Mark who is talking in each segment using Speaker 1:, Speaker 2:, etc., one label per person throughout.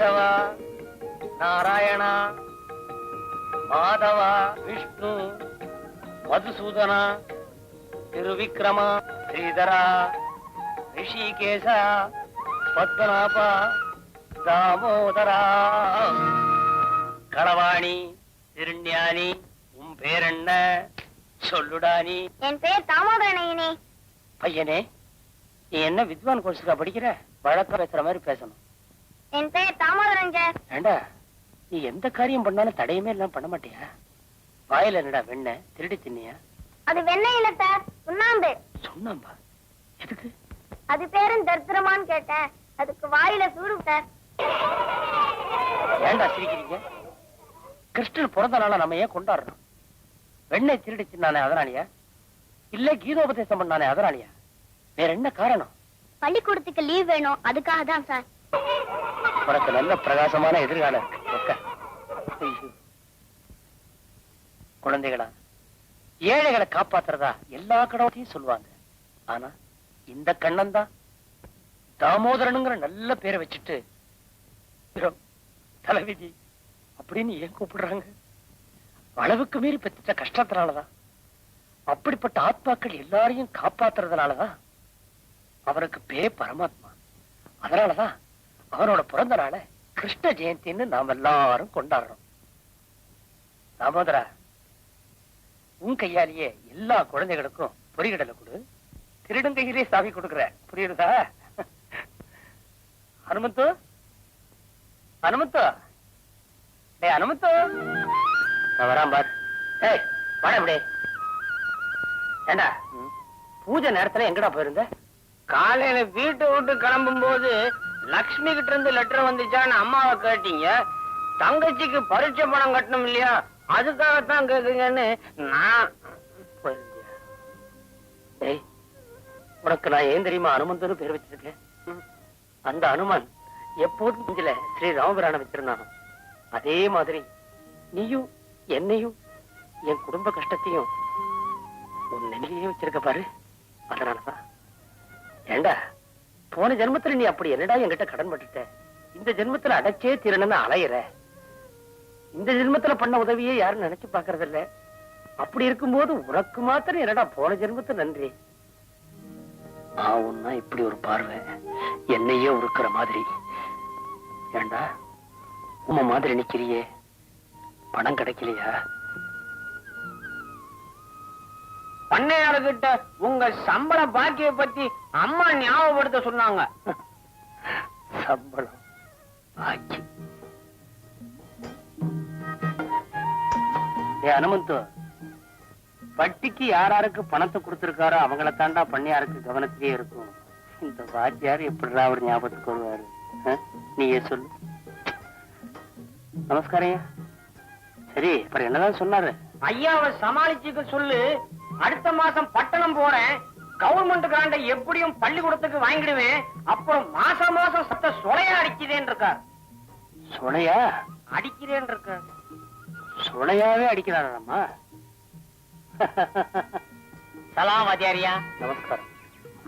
Speaker 1: கேசவா நாராயணா மாதவா விஷ்ணு மதுசூதனா திருவிக்ரமா ஸ்ரீதரா ரிஷிகேச பத்மநாபா தாமோதரா களவாணி திருஞானி உன் பேர் என்ன சொல்லுடா நீ
Speaker 2: என் பேர் தாமோதரனையனே.
Speaker 1: பையனே நீ என்ன வித்வான் கோர்ஸுக்கா படிக்கிற? வழக்கம் பேசுற மாதிரி பேசணும்.
Speaker 2: என் பேர் தாமோதரன் சார்
Speaker 1: ஏண்டா நீ எந்த காரியம் பண்ணாலும் தடையுமே எல்லாம் பண்ண மாட்டியா? வாயில என்னடா வெண்ண திருடி தின்னியா?
Speaker 2: அது வெண்ணெய் இல்ல சார் சுண்ணாம்பு.
Speaker 1: சொன்னாம்பா எதுக்கு?
Speaker 2: அது பேரும் தர்த்திரமான்னு கேட்டேன். அதுக்கு வாயில சூடு சார்.
Speaker 1: ஏண்டா சிரிக்கிறீங்க? கிருஷ்ணன் பிறந்த நாள நம்ம ஏன் கொண்டாடுறோம்? வெண்ணெய் திருடி தின்னானே அதனாலயா? இல்ல கீதோபதேசம் பண்ணானே அதனாலயா? வேற என்ன காரணம்?
Speaker 2: பள்ளிக்கூடத்துக்கு லீவ் வேணும் அதுக்காக தான் சார்.
Speaker 1: உனக்கு நல்ல பிரகாசமான எதிர்காலம் இருக்கு குழந்தைகளா ஏழைகளை காப்பாத்துறதா எல்லா கடவுளையும் சொல்லுவாங்க. ஆனா இந்த கண்ணன் தான் தாமோதரனுங்கிற நல்ல பேரை வச்சுட்டு தலைவிதி அப்படின்னு ஏன் கூப்பிடுறாங்க? அளவுக்கு மீறி பெற்ற கஷ்டத்தினாலதான். அப்படிப்பட்ட ஆத்மாக்கள் எல்லாரையும் காப்பாத்துறதுனாலதான் அவருக்கு பே பரமாத்மா. அதனாலதான் அவனோட பிறந்த நாள கிருஷ்ண ஜெயந்தின்னு நாம் எல்லாரும் கொண்டாடுறோம். தாமோதரா உன் கையாலேயே எல்லா குழந்தைகளுக்கும் பொறிகடலை கொடு. திருடுங்கையிலே சாவி கொடுக்குற. புரியுதா? ஹனுமந்து ஹனுமந்து டேய் ஹனுமந்து நான் வரான் பார். ஏய் வாடா ஏண்டா? பூஜை நேரத்துல எங்கடா போயிருந்த?
Speaker 3: காலையில வீட்டை விட்டு கிளம்பும் போது லக்ஷ்மி கிட்ட இருந்து லெட்டர் வந்துச்சான்னு அம்மாவை கேட்டீங்க. தங்கச்சிக்கு பரீட்சை பணம் கட்டணும் இல்லையா? அதுக்காகத்தான் கேக்குங்கன்னு நான்
Speaker 1: உனக்கு நான் ஏன் தெரியுமா அனுமந்தன்னு பேர் வச்சிருக்கேன்? அந்த அனுமன் எப்போதும் நெஞ்சில ஸ்ரீ ராமபிரான வச்சிருந்தானோ அதே மாதிரி நீயும் என்னையும் என் குடும்ப கஷ்டத்தையும் உன் நெஞ்சிலேயே வச்சிருக்க பாரு. அதனாலதான். ஏண்டா? போன ஜென்மத்துல நீ அப்படி என்னடா என்கிட்ட கடன் பட்டுட்ட? இந்த ஜென்மத்துல அடைச்சே தீரணும்னு அலையிற. இந்த ஜென்மத்துல பண்ண உதவியே யாரும் நினைச்சு பாக்குறது இல்ல அப்படி இருக்கும்போது உனக்கு மாத்திரம் என்னடா போன ஜென்மத்து நன்றி? ஆவுன்னா இப்படி ஒரு பார்வை என்னையே உருக்குற மாதிரி. ஏண்டா? உம மாதிரி நிக்கிறியே. பணம் கிடைக்கலையா?
Speaker 3: பண்ணையாளர்கிட்ட உங்க சம்பள பாக்கிய பத்தி அம்மா ஞாபகப்படுத்த சொன்னாங்க.
Speaker 1: சம்பளம். ஏ அனுமந்து வட்டிக்கு யாராருக்கு பணத்தை கொடுத்திருக்காரோ அவங்கள தாண்டா பண்ணையாருக்கு கவனத்திலே இருக்கும். இந்த வாத்தியார் எப்படிடா அவர் ஞாபகத்துக்கு வருவாரு? நீயே சொல்லு. நமஸ்காரம். சரி அப்புறம் என்னதான் சொன்னாரு?
Speaker 3: ஐயாவை சமாளிச்சுக்க சொல்லு. அடுத்த மாசம் பட்டணம் போறேன். கவர்மெண்ட் கிராண்ட எப்படியும் பள்ளிக்கூடத்துக்கு வாங்கிடுவேன். அப்புறம் மாசம் மாசம் சத்த சொலையா அடிக்குதேன் இருக்கார்
Speaker 1: சுனையா
Speaker 3: அடிக்கிறேன் இருக்கார்
Speaker 1: சுனையாவே அடிக்கிறாராம்மா.
Speaker 3: சலாம் வாத்தியாரியா.
Speaker 1: நமஸ்காரம்.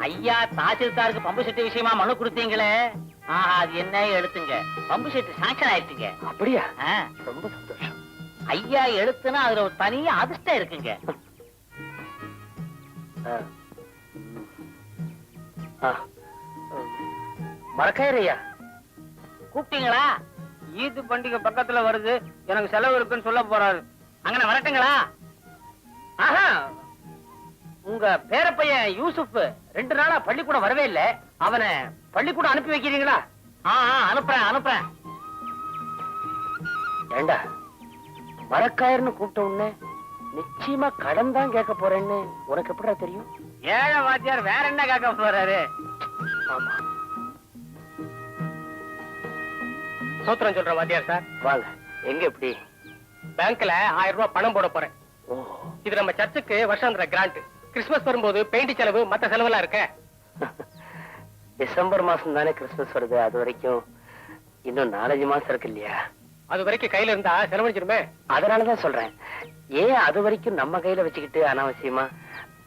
Speaker 3: ஐயா தாசில்தாருக்கு பம்பு செட்டு விஷயமா மனு கொடுத்தீங்களே. ஆஹா அது என்ன எடுத்துங்க பம்பு செட்டு சாங்ஷன் ஆயிடுச்சுங்க.
Speaker 1: அப்படியா? ரொம்ப சந்தோஷம்.
Speaker 3: ஐயா எழுத்துனா அதுல ஒரு தனி அதிர்ஷ்டம் இருக்குங்க.
Speaker 1: மரக்காயிரையா
Speaker 3: கூப்பிட்டீங்களா? ஈது பண்டிகை பக்கத்துல வருது. எனக்கு செலவு இருக்குன்னு சொல்ல போறாரு. அங்கன வரட்டுங்களா?
Speaker 1: ஆஹா. உங்க பேரப்பையன் யூசுப் ரெண்டு நாளா பள்ளிக்கூடம் வரவே இல்ல. அவனை பள்ளிக்கூடம் அனுப்பி வைக்கிறீங்களா?
Speaker 3: ஆ அனுப்புறேன் அனுப்புறேன்.
Speaker 1: ஏண்டா? மரக்காயர்னு கூப்பிட்ட உடனே நிச்சயமா கடன் தான் கேட்க போறேன்னு உனக்கு எப்படிடா தெரியும்?
Speaker 3: ஏழை வாத்தியார் வேற என்ன கேட்க போறாரு?
Speaker 1: ஆமா.
Speaker 3: சூத்திரம் சொல்ற வாத்தியார் சார்.
Speaker 1: வாங்க. எங்க எப்படி
Speaker 3: பேங்க்ல ஆயிரம் ரூபாய் பணம் போட போறேன். இது நம்ம சர்ச்சுக்கு வருஷாந்திர கிராண்ட் கிறிஸ்துமஸ் வரும்போது பெயிண்ட் செலவு மத்த செலவெல்லாம் இருக்க.
Speaker 1: டிசம்பர் மாசம் தானே கிறிஸ்துமஸ் வருது. அது வரைக்கும் இன்னும் நாலஞ்சு மாசம் இருக்கு இல்லையா?
Speaker 3: அது வரைக்கும் கையில இருந்தா செலவழிச்சிருமே
Speaker 1: அதனாலதான் சொல்றேன். ஏன் அது வரைக்கும் நம்ம கையில வச்சுக்கிட்டு அனாவசியமா?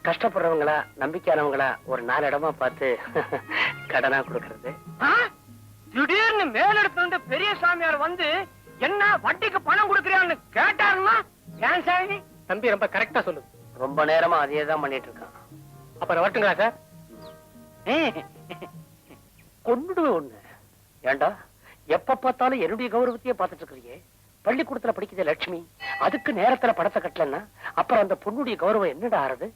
Speaker 1: கஷ்டப்படுறவங்களா நம்பிக்கையானவங்களா ஒரு நாலு இடமா பார்த்து கடனா கொடுக்கறது?
Speaker 3: திடீர்னு மேலிடத்துல இருந்து பெரிய சாமியார் வந்து என்ன வட்டிக்கு பணம் கொடுக்கறியான்னு கேட்டாருன்னா ஏன் சாமி?
Speaker 4: தம்பி ரொம்ப கரெக்டா சொல்லு.
Speaker 1: ரொம்ப நேரமா அதையே தான் பண்ணிட்டு இருக்கான்.
Speaker 4: அப்புறம் வரட்டுங்களா சார்?
Speaker 1: கொன்னுடுவேன் ஒண்ணு ஏண்டா எப்ப பார்த்தாலும் என்னுடைய கௌரவத்தையே பார்த்துட்டு இருக்கிறியே. பள்ளிக்கூடத்துல படிக்குது லட்சுமி அதுக்கு நேரத்துல படத்தை கட்டலன்னா அப்புறம் அந்த பொண்ணுடைய கௌரவம் என்னடா ஆறுது?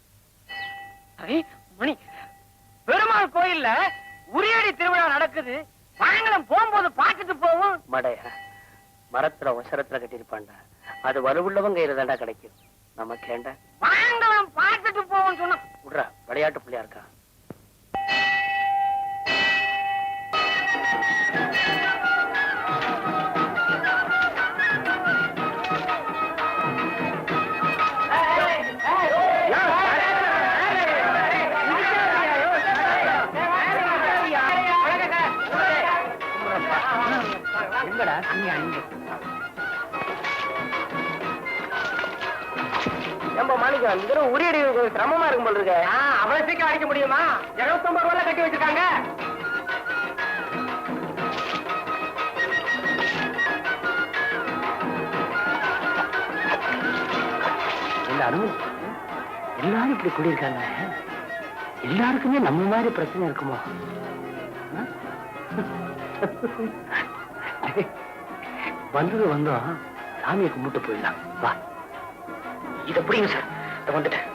Speaker 3: மணி. பெருமாள் கோயில்ல உரியடி திருவிழா நடக்குது. பழங்களும் போகும்போது பார்த்துட்டு போவோம்.
Speaker 1: மடையா மரத்துல ஒசரத்துல கட்டியிருப்பான்டா. அது வலுவுள்ளவங்க கையில தாண்டா கிடைக்கும். நமக்கு ஏண்டா?
Speaker 3: பழங்களும் பார்த்துட்டு போவோம் சொன்னோம்
Speaker 1: விட்றா விளையாட்டு பிள்ளையா இருக்கா? எங்கடா நீ அங்க
Speaker 3: ஏம்பா மாணிக்கம் இந்த உரியடி கொஞ்சம் சிரமமா இருக்கும் போல இருக்கு. அவ்வளவு சீக்கிரம் அடிக்க முடியுமா? இருபத்தொன்பது ரூபாய் கட்டி வச்சிருக்காங்க.
Speaker 1: அனு எல்லாரும் இப்படி கூடியிருக்காங்க. எல்லாருக்குமே நம்ம மாதிரி பிரச்சனை இருக்குமோ? வந்தது வந்தோம் சாமியை கும்பிட்டு போயிடலாம். வா. இது புரியுங்க சார். இத வந்துட்டேன்.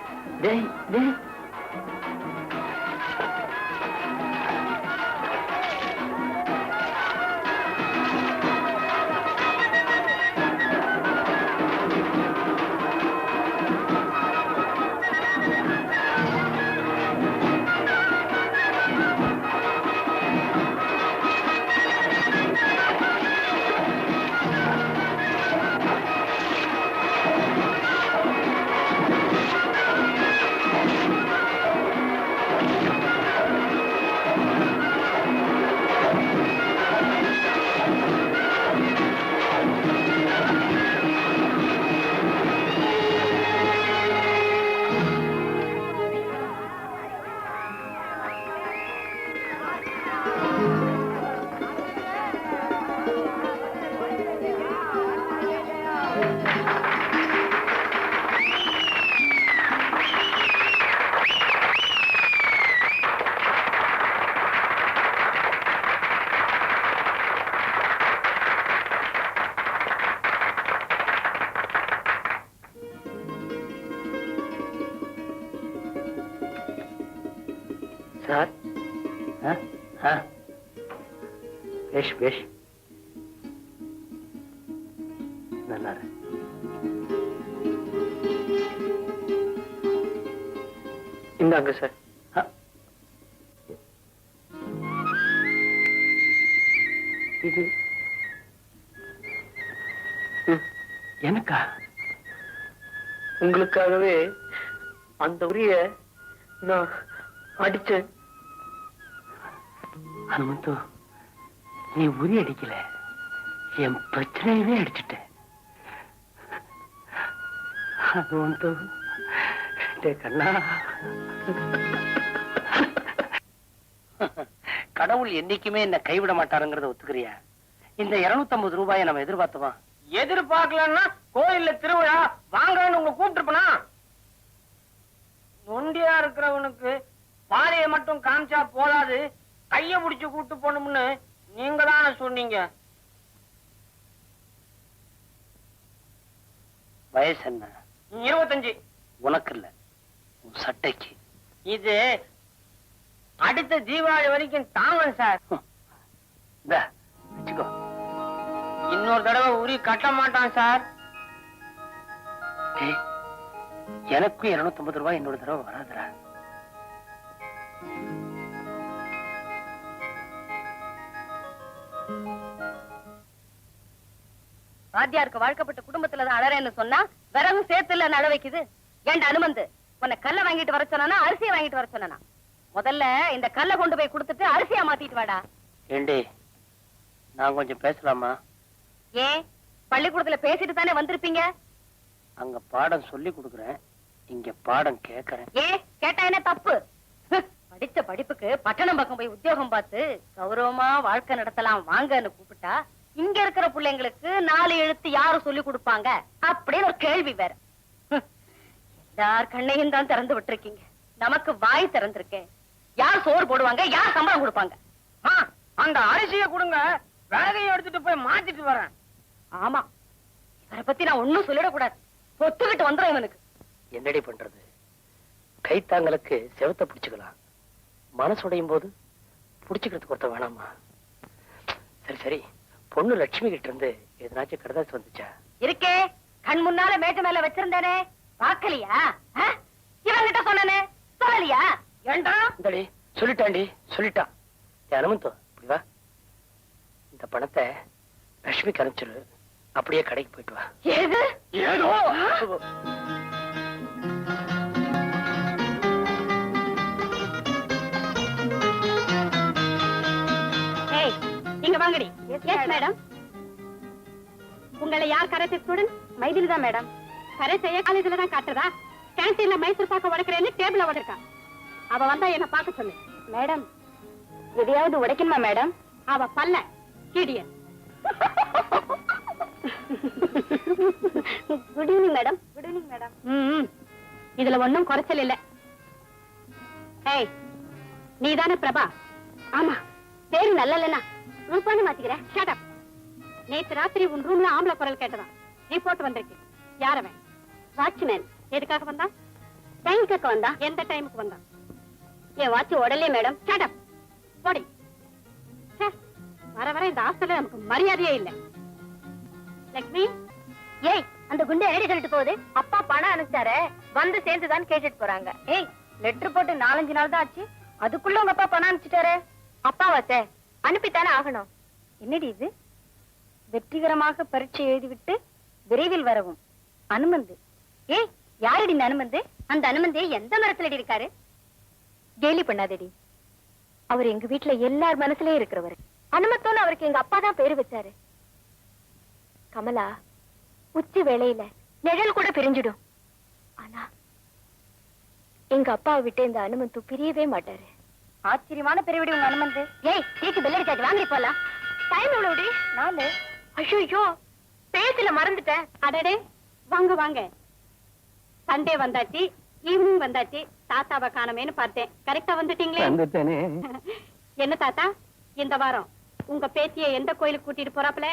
Speaker 1: சார் ஆ? ஆ. பேஷ் பேஷ் நல்லா.
Speaker 3: இந்தாங்க சார்.
Speaker 1: இது எனக்கா
Speaker 3: உங்களுக்காகவே அந்த உரிய நான் அடிச்சேன்
Speaker 1: ஹனுமந்து நீ உரி அடிக்கல. என் பிரச்சனையவே அடிச்சுட்ட. ஹனுமந்து கண்ணா. கடவுள் என்னைக்குமே என்ன கைவிட மாட்டாருங்கிறத ஒத்துக்கிறியா? இந்த 250 ரூபாயை நம்ம எதிர்பார்த்தோமா?
Speaker 3: எதிர்பார்க்கலன்னா கோயில்ல திருவிழா வாங்கன்னு உங்களை கூப்பிட்டுருப்பனா? நொண்டியா இருக்கிறவனுக்கு பாதையை மட்டும் காமிச்சா போதாது. கைய பிடிச்சு கூட்டு போகணும்னு நீங்க தானே சொன்னீங்க.
Speaker 1: வயசு என்ன?
Speaker 3: இருபத்தஞ்சு.
Speaker 1: உனக்கு இல்ல உன் சட்டைக்கு.
Speaker 3: இது அடுத்த தீபாவளி வரைக்கும் தாங்கும் சார்.
Speaker 1: வச்சுக்கோ.
Speaker 3: இன்னொரு தடவை உரி கட்ட மாட்டான் சார்.
Speaker 1: எனக்கும் 250 ரூபாய் இன்னொரு தடவை வராதுடா.
Speaker 5: வாத்தியாருக்கு வாழ்க்கப்பட்ட குடும்பத்துல தான் அழறேன்னு சொன்னா விறகு சேர்த்துல நட வைக்குது. ஏன்டா அனுமந்து உன்னை கல்ல வாங்கிட்டு வர சொன்னா அரிசியை வாங்கிட்டு வர சொன்னா முதல்ல இந்த கல்லை கொண்டு போய் கொடுத்துட்டு அரிசியா மாத்திட்டு வாடா.
Speaker 1: ஏண்டி நான் கொஞ்சம் பேசலாமா?
Speaker 5: ஏன் பள்ளிக்கூடத்துல பேசிட்டு தானே வந்திருப்பீங்க?
Speaker 1: அங்க பாடம் சொல்லி கொடுக்குறேன் இங்க பாடம் கேக்குறேன்
Speaker 5: ஏ கேட்டா என்ன தப்பு? படிச்ச படிப்புக்கு பட்டணம் பக்கம் போய் உத்தியோகம் பார்த்து கௌரவமா வாழ்க்கை நடத்தலாம் வாங்கன்னு கூப்பிட்டா இங்க இருக்கிற பிள்ளைங்களுக்கு நாலு எழுத்து யாரு சொல்லி கொடுப்பாங்க அப்படின்னு ஒரு கேள்வி வேற. ஹம். எல்லார் கண்ணையும் தான் திறந்து விட்டுருக்கீங்க. நமக்கு வாய் திறந்திருக்கேன் யார் சோறு போடுவாங்க? யார் சம்பளம் கொடுப்பாங்க?
Speaker 6: ஆ, அந்த அரிசியை கொடுங்க. விறகையும் எடுத்துட்டு போய் மாத்திட்டு வரேன்.
Speaker 5: ஆமா. இவரை பத்தி நான் ஒண்ணும் சொல்லிடக்கூடாது. பொத்துக்கிட்டு வந்துடும் இவனுக்கு.
Speaker 1: என்னடி பண்றது? கைத்தாங்களுக்கு செவத்த பிடிச்சுக்கலாம். மனசுடையும் போது பிடிச்சுக்கிறதுக்கு ஒருத்தன் வேணாமா? சரி சரி. பொண்ணு லட்சுமி கிட்ட இருந்து எதனாச்சும் கடுதாசி வந்துச்சா?
Speaker 5: இருக்கே கண் முன்னால மேட்டு மேல வச்சிருந்தேனே பாக்கலையா இவன்கிட்ட சொன்னனே சொல்லலையா? ஏண்டா?
Speaker 1: இந்தடி சொல்லிட்டாண்டி சொல்லிட்டான். ஏய், அனுமந்தோ இப்படி வா. இந்த பணத்தை லட்சுமிக்கு அனுப்பிச்சிரு. அப்படியே கடைக்கு போயிட்டு வா.
Speaker 5: ஏது? வாங்கடி. எஸ் மேடம் உங்களை யார் கராத்தே ஸ்டூடெண்ட் மைதிலி தான் மேடம் கராத்தே காலேஜ்ல தான் காட்டுறதா? கேன்டீன்ல மைசூர் பாக்க உடைக்கிறேன்னு டேபிள்ல உடைக்கா அவ வந்தா என்ன பார்க்க சொல்லு. மேடம் எதையாவது உடைக்கணுமா மேடம் அவ பல்ல கீடியன் good evening madam good evening madam ம் இதுல ஒண்ணும் குறைச்சல் இல்ல. ஏய் நீதானே பிரபா? ஆமா. பேரு நல்ல இல்லனா ரூபான்னு மாத்திக்கிறேன். ஷட் அப் நேத்து ராத்திரி உன் ரூம்ல ஆம்பளை குரல் கேட்டதான் ரிப்போர்ட் வந்திருக்கு யார் வாட்ச்மேன் எதுக்காக வந்தா டைம் வந்தா? எந்த டைமுக்கு வந்தா என் வாட்ச் உடலே மேடம் ஷட் அப் போடி. வர வர இந்த ஹாஸ்டல்ல நமக்கு மரியாதையே இல்ல. லக்ஷ்மி? ஏய் அந்த குண்டை என்னடி சொல்லிட்டு போகுது? அப்பா பணம் அனுப்பிச்சாரு. வந்து சேர்ந்துதான் கேட்டுட்டு போறாங்க. ஏய் லெட்டர் போட்டு நாலஞ்சு நாள் தான் ஆச்சு. அதுக்குள்ள உங்க அப்பா பணம் அனுப்பிச்சிட்டாரு. அப்பாவாச்சே. அனுப்பித்தானே ஆகணும். என்னடி இது? வெற்றிகரமாக பரீட்சை எழுதிவிட்டு விரைவில் வரவும். அனுமந்து. ஏய் யாரடி இந்த அனுமந்து? அந்த அனுமந்தே எந்த மரத்துல இருக்காரு? கேலி பண்ணாதடி. அவர் எங்க வீட்டுல எல்லார் மனசுலயும் இருக்கிறவர். அனுமத்தோன்னு அவருக்கு எங்க அப்பா தான் பேரு வச்சாரு. கமலா உச்சி வேளையில நிழல் கூட பிரிஞ்சிடும். ஆனா எங்க அப்பாவை விட்டு இந்த அனுமந்து பிரியவே மாட்டாரு. ஆச்சரியமான பெருவிடி உங்க அனுமந்து ஏய் சீட்டு பெல் அடிச்சாச்சு வாங்கி போலாம். டைம் எவ்வளவுடி? நாலு. ஐயோ பேசல மறந்துட்டேன். அடடே. வாங்க வாங்க. சண்டே வந்தாச்சு ஈவினிங் வந்தாச்சு தாத்தாவை காணமேன்னு பார்த்தேன். கரெக்டா வந்துட்டீங்களே?
Speaker 1: வந்துட்டேனே.
Speaker 5: என்ன தாத்தா? இந்த வாரம் உங்க பேத்திய எந்த கோயிலுக்கு கூட்டிட்டு போறாப்ல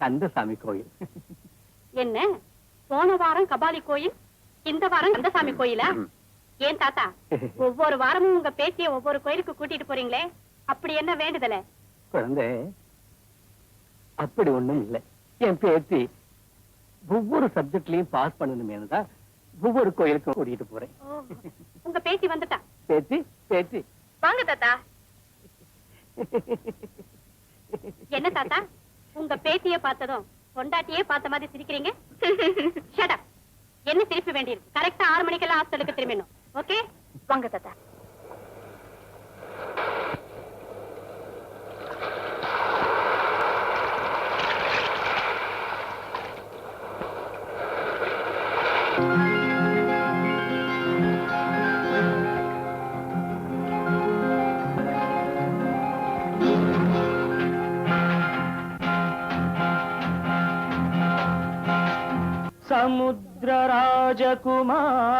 Speaker 1: கந்தசாமி கோயில்.
Speaker 5: என்ன? போன வாரம் கபாலி கோயில் இந்த வாரம் கந்தசாமி கோயிலா? ஏன் தாத்தா? ஒவ்வொரு வாரமும் உங்க பேத்திய ஒவ்வொரு கோயிலுக்கு கூட்டிட்டு போறீங்களே? அப்படி என்ன வேண்டுதல?
Speaker 7: குழந்தை அப்படி ஒண்ணும் இல்ல. என் பேத்தி ஒவ்வொரு சப்ஜெக்ட்லயும் பாஸ் பண்ணணுமேனு தான் ஒவ்வொரு கோயிலுக்கும் கூட்டிட்டு போறேன்.
Speaker 5: உங்க பேத்தி வந்துட்டா?
Speaker 7: பேத்தி பேத்தி.
Speaker 5: வாங்க தாத்தா. என்ன தாத்தா? உங்க பேத்திய பார்த்ததும் பொண்டாட்டியே பார்த்த மாதிரி சிரிக்கிறீங்க. என்ன சிரிப்பு வேண்டியிருக்கு? கரெக்டா ஆறு மணிக்கெல்லாம் ஹாஸ்டலுக்கு திரும்பிடணும்.
Speaker 8: ओके वांग तता। समुद्र राजकुमार।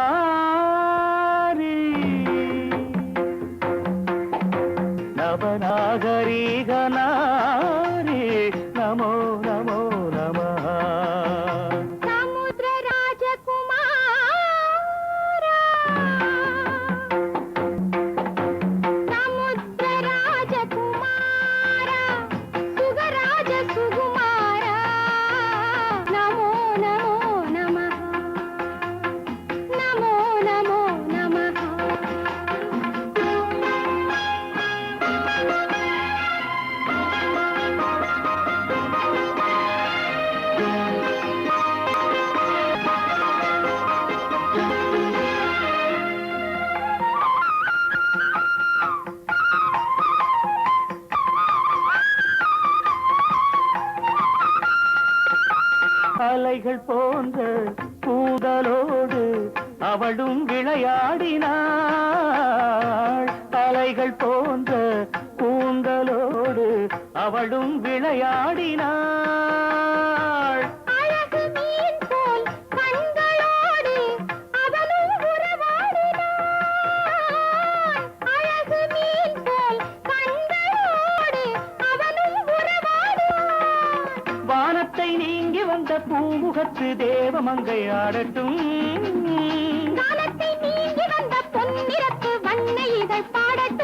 Speaker 1: அலைகள் போன்ற கூதலோடு
Speaker 7: அவளும் விளையாடினாள். அலைகள் போன்ற கூந்தலோடு அவளும் விளையாடினாள்.
Speaker 8: உறவாடினான்
Speaker 7: நீங்கி வந்த பூமுகத்து தேவமங்கை ஆடட்டும்.
Speaker 8: காலத்தை நீங்கி வந்த பொன்னிறத்து வண்ண இதழ் பாடட்டும்.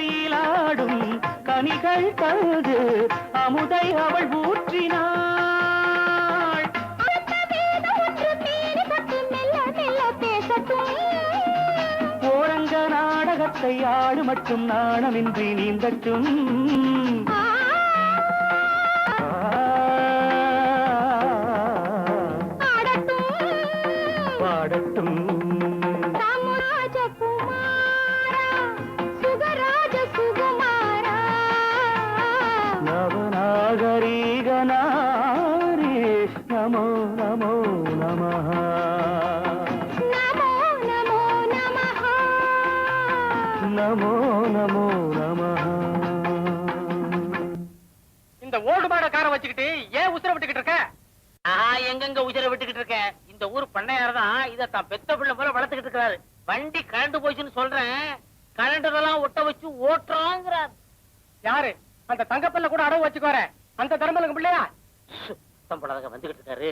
Speaker 8: மீட்டினான்
Speaker 7: கனிகள் தந்து அமுதை அவள் ஊற்றினாள். ஓரங்க நாடகத்தை ஆடு மட்டும் நாணமின்றி நீந்தட்டும் நமோ நமோ நமः
Speaker 8: நமோ நமோ நமः
Speaker 7: நமோ நமோ நமः
Speaker 4: இந்த ஓல்டு மாட காரை வச்சுக்கிட்டு ஏன் உசுர விட்டுக்கிட்டு இருக்க?
Speaker 6: நான் எங்கெங்க உயிரை விட்டுக்கிட்டு இருக்கேன் இந்த ஊர் பண்ணையார் தான் இத தான் பெத்த பிள்ளை போல வளர்த்துக்கிட்டு இருக்காரு. வண்டி கரண்ட் போச்சுன்னு சொல்றேன். கரண்டெல்லாம் ஒட்ட வச்சு ஓட்டுறாங்கிறார்.
Speaker 4: யாரு? அந்த தங்கப்பல்ல கூட அடவு வச்சுக்கோற அந்த தர்மலுக்கு பிள்ளையா?
Speaker 6: சுத்தம் படாதங்க வந்துகிட்டு இருக்காரு.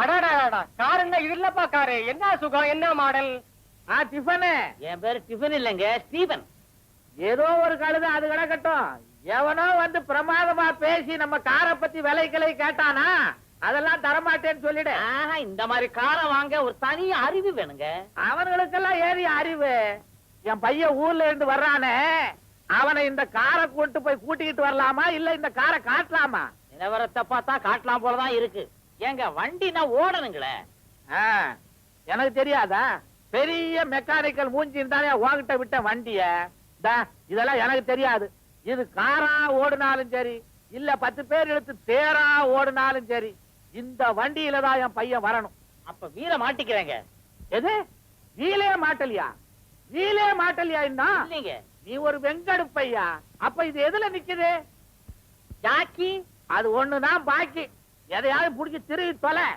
Speaker 4: அடாடாடா காருங்க இது இல்லப்பா காரு. என்ன சுகம் என்ன மாடல்?
Speaker 6: ஆ டிஃபனு. என் பேரு டிஃபன் இல்லைங்க ஸ்டீபன். ஏதோ ஒரு கழுதை அது கிடக்கட்டும். எவனோ வந்து பிரமாதமா பேசி நம்ம காரை பத்தி விலைகளை கேட்டானா அதெல்லாம் தரமாட்டேன்னு சொல்லிடு. இந்த மாதிரி காரை வாங்க ஒரு தனி அறிவு வேணுங்க. அவனுங்களுக்கெல்லாம் ஏறிய அறிவு. என் பையன் ஊர்ல இருந்து வர்றானே அவனை இந்த காரை கூட்டு போய் கூட்டிக்கிட்டு வரலாமா இல்ல இந்த காரை காட்டலாமா? நிலவரத்தை பார்த்தா காட்டலாம் போலதான் இருக்கு. ஏங்க வண்டி நான் ஓடணுங்களே எனக்கு தெரியாதா? பெரிய மெக்கானிக்கல் மூஞ்சி இருந்தாலே உன்கிட்ட விட்ட வண்டிய. இதெல்லாம் எனக்கு தெரியாது. இது காரா ஓடினாலும் சரி இல்ல பத்து பேர் இழுத்து தேரா ஓடினாலும் சரி இந்த வண்டியில தான் என் பையன் வரணும். அப்ப வீர மாட்டிக்கிறேங்க. எது? வீலே மாட்டலியா? வீலே மாட்டலியா இல்லைங்க. நீ ஒரு வெங்கடு பையா? அப்ப இது எதுல நிக்குது? ஜாக்கி அது ஒண்ணுதான் பாக்கி. எதையாவது புடிச்சு திருவி தொலை.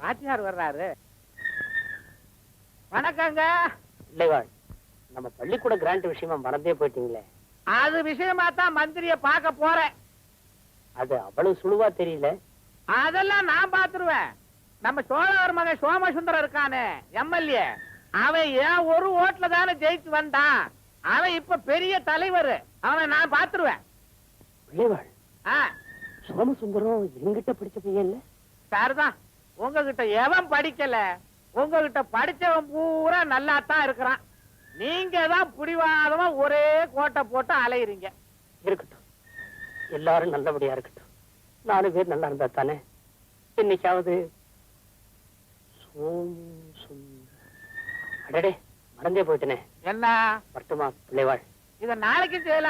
Speaker 6: பாத்தியார் வர்றாரு. வணக்கங்க.
Speaker 1: இல்லைவாள் நம்ம பள்ளிக்கூட கிராண்ட் விஷயமா மறந்தே போயிட்டீங்களே.
Speaker 6: அது விஷயமா தான் மந்திரிய பார்க்க போறேன்.
Speaker 1: அது அவ்வளவு சுழுவா தெரியல.
Speaker 6: அதெல்லாம் நான் பாத்துருவேன் நம்ம சோழவர் மகன் சோமசுந்தரம் இருக்கானே எம்எல்ஏ. அவன் ஏன் ஒரு ஓட்டுல தானே ஜெயிச்சு வந்தான்? அவன் இப்ப பெரிய தலைவர். அவனை நான் பாத்துருவேன்
Speaker 1: பிள்ளைவாள்
Speaker 6: ஆ,
Speaker 1: சோமசுந்தரம் எங்கிட்ட படிச்ச பையன்
Speaker 6: சரிதான். உங்ககிட்ட எவன் படிக்கல? உங்ககிட்ட படிச்சவன் பூரா நல்லா தான் இருக்கிறான். நீங்க தான் புடிவாதமா ஒரே கோட்டை போட்டு அலையுறீங்க.
Speaker 1: இருக்கட்டும். எல்லாரும் நல்லபடியா இருக்கட்டும். நாலு பேர் நல்லா இருந்தா தானே? இன்னைக்காவது சோம் சுந்தர் அடடே மறந்தே போயிட்டனே.
Speaker 6: என்ன?
Speaker 1: வரட்டுமா பிள்ளைவாள்
Speaker 6: இத நாளைக்கு செய்யலாம்.